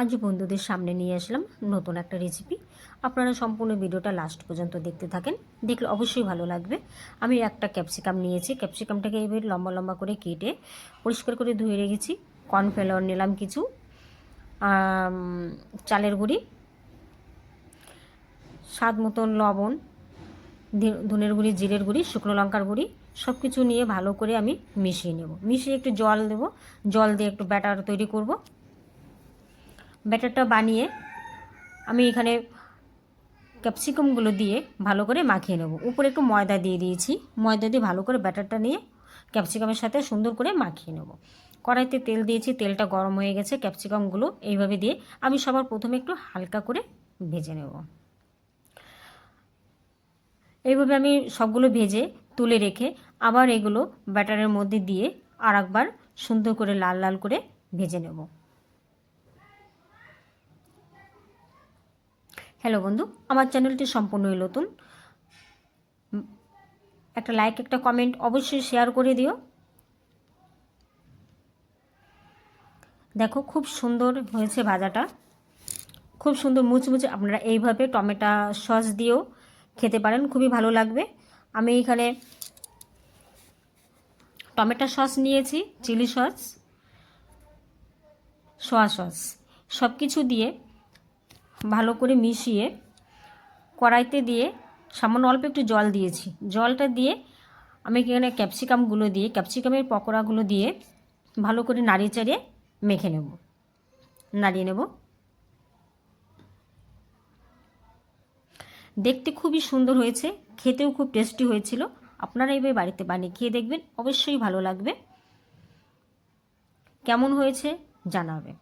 আজ বন্ধুদের সামনে নিয়ে আসলাম নতুন একটা রেসিপি আপনারা সম্পূর্ণ ভিডিওটা লাস্ট পর্যন্ত দেখতে থাকেন। দেখলে অবশ্যই ভালো লাগবে। আমি একটা ক্যাপসিকাম নিয়েছি। ক্যাপসিকামটাকে এবার লম্বা লম্বা করে কেটে পরিষ্কার করে ধুয়ে রেখেছি। কর্নফ্লাওয়ার নিলাম কিছু। চালের গুঁড়ি। স্বাদ মতন লবণ। ধনের গুঁড়ি, জিরের গুঁড়ি, শুকনো লঙ্কার গুঁড়ি। সব কিছু নিয়ে ভালো করে আমি মিশিয়ে নেব। মিশিয়ে একটু জল দেব। জল দিয়ে একটু ব্যাটার তৈরি করব। ব্যাটারটা বানিয়ে আমি এখানে ক্যাপসিকামগুলো দিয়ে ভালো করে মাখিয়ে নেব। উপরে একটু ময়দা দিয়ে দিয়েছি। ময়দা দিয়ে ভালো করে ব্যাটারটা নিয়ে ক্যাপসিকামের সাথে সুন্দর করে মাখিয়ে নেব। কড়াইতে তেল দিয়েছি, তেলটা গরম হয়ে গেছে, ক্যাপসিকামগুলো এইভাবে দিয়ে আমি সবার প্রথমে একটু হালকা করে ভেজে নেব। এইভাবে আমি সবগুলো ভেজে তুলে রেখে আবার এগুলো ব্যাটারের মধ্যে দিয়ে আর একবার সুন্দর করে লাল লাল করে ভেজে নেব। হ্যালো বন্ধু, আমার চ্যানেলটি সম্পূর্ণই নতুন। একটা লাইক একটা কমেন্ট অবশ্যই শেয়ার করে দিও। দেখো, খুব সুন্দর হয়েছে ভাজাটা। খুব সুন্দর মুচমুচে আপনারা এইভাবে টমেটো সস দিয়েও খেতে পারেন, খুবই ভালো লাগবে। আমি এখানে টমেটো সস নিয়েছি, চিলি সস সোয়া সস। সব কিছু দিয়ে ভালো করে মিশিয়ে কড়াইতে দিয়ে সামান্য অল্প একটু জল দিয়েছি। জলটা দিয়ে আমি এখানে ক্যাপসিকামগুলো দিয়ে, ক্যাপসিকামের পকোড়াগুলো দিয়ে ভালো করে নাড়িয়ে চাড়িয়ে মেখে নেব। নাড়িয়ে নেব। দেখতে খুবই সুন্দর হয়েছে, খেতেও খুব টেস্টি হয়েছিল। আপনারা এবার বাড়িতে বানিয়ে খেয়ে দেখবেন, অবশ্যই ভালো লাগবে। কেমন হয়েছে জানাবে